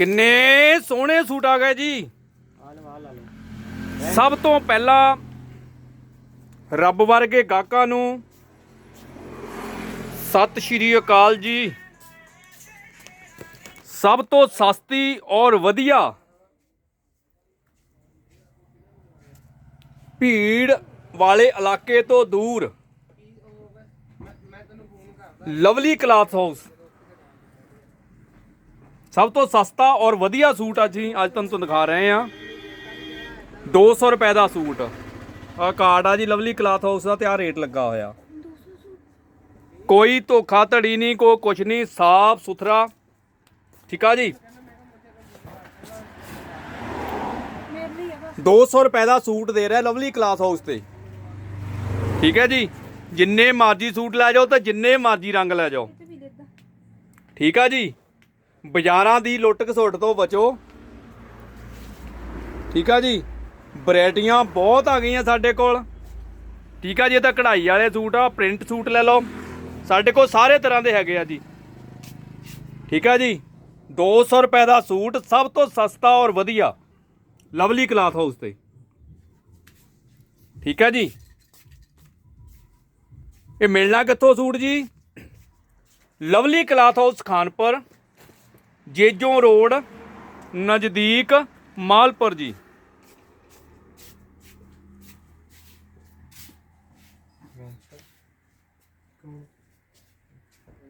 ਕਿੰਨੇ ਸੋਹਣੇ ਸੂਟ ਆ ਗਏ ਜੀ। ਸਭ ਤੋਂ ਪਹਿਲਾਂ ਰੱਬ ਵਰਗੇ ਗਾਹਕਾਂ ਨੂੰ ਸਤਿ ਸ਼੍ਰੀ ਅਕਾਲ ਜੀ। ਸਭ ਤੋਂ ਸਸਤੀ ਔਰ ਵਧੀਆ ਭੀੜ ਵਾਲੇ ਇਲਾਕੇ ਤੋਂ ਦੂਰ। Lovely cloth house. ਸਭ ਤੋਂ ਸਸਤਾ ਔਰ ਵਧੀਆ ਸੂਟ ਅਸੀਂ ਅੱਜ ਤੁਹਾਨੂੰ ਦਿਖਾ ਰਹੇ ਹਾਂ। 200 ਰੁਪਏ ਦਾ ਸੂਟ। ਆ ਕਾਰਡ ਆ ਜੀ, ਲਵਲੀ ਕਲਾਥ ਹਾਊਸ ਦਾ ਤੇ ਆ ਰੇਟ ਲੱਗਾ ਹੋਇਆ। ਕੋਈ ਧੋਖਾ ਧੜੀ ਨਹੀਂ, ਕੋਈ ਕੁਛ ਨਹੀਂ, ਸਾਫ਼ ਸੁਥਰਾ। ਠੀਕ ਆ ਜੀ? 200 ਰੁਪਏ ਦਾ ਸੂਟ ਦੇ ਰਿਹਾ ਲਵਲੀ ਕਲਾਥ ਹਾਊਸ ਤੇ। ਠੀਕ ਹੈ ਜੀ? ਜਿੰਨੇ ਮਰਜ਼ੀ ਸੂਟ ਲੈ ਜਾਓ ਤੇ ਜਿੰਨੇ ਮਰਜ਼ੀ ਰੰਗ ਲੈ ਜਾਓ। ਠੀਕ ਆ ਜੀ? ਬਾਜ਼ਾਰਾਂ ਦੀ ਲੁੱਟ ਘਸੁੱਟ ਤੋਂ ਬਚੋ। ਠੀਕ ਆ ਜੀ? ਵੈਰਾਈਟੀਆਂ ਬਹੁਤ ਆ ਗਈਆਂ ਸਾਡੇ ਕੋਲ। ਠੀਕ ਆ ਜੀ, ਇਹ ਤਾਂ ਕਢਾਈ ਵਾਲੇ ਸੂਟ ਆ, ਪ੍ਰਿੰਟ ਸੂਟ ਲੈ ਲਓ। ਸਾਡੇ ਕੋਲ ਸਾਰੇ ਤਰ੍ਹਾਂ ਦੇ ਹੈਗੇ ਆ ਜੀ। ਠੀਕ ਆ ਜੀ? 200 ਰੁਪਏ ਦਾ ਸੂਟ ਸਭ ਤੋਂ ਸਸਤਾ ਔਰ ਵਧੀਆ ਲਵਲੀ ਕਲਾਥ ਹਾਊਸ ਤੇ। ਠੀਕ ਹੈ ਜੀ? ਇਹ ਮਿਲਣਾ ਕਿੱਥੋਂ ਸੂਟ ਜੀ? Lovely cloth house Khanpur. Jejon road ਨਜ਼ਦੀਕ ਮਾਲਪੁਰ ਜੀ।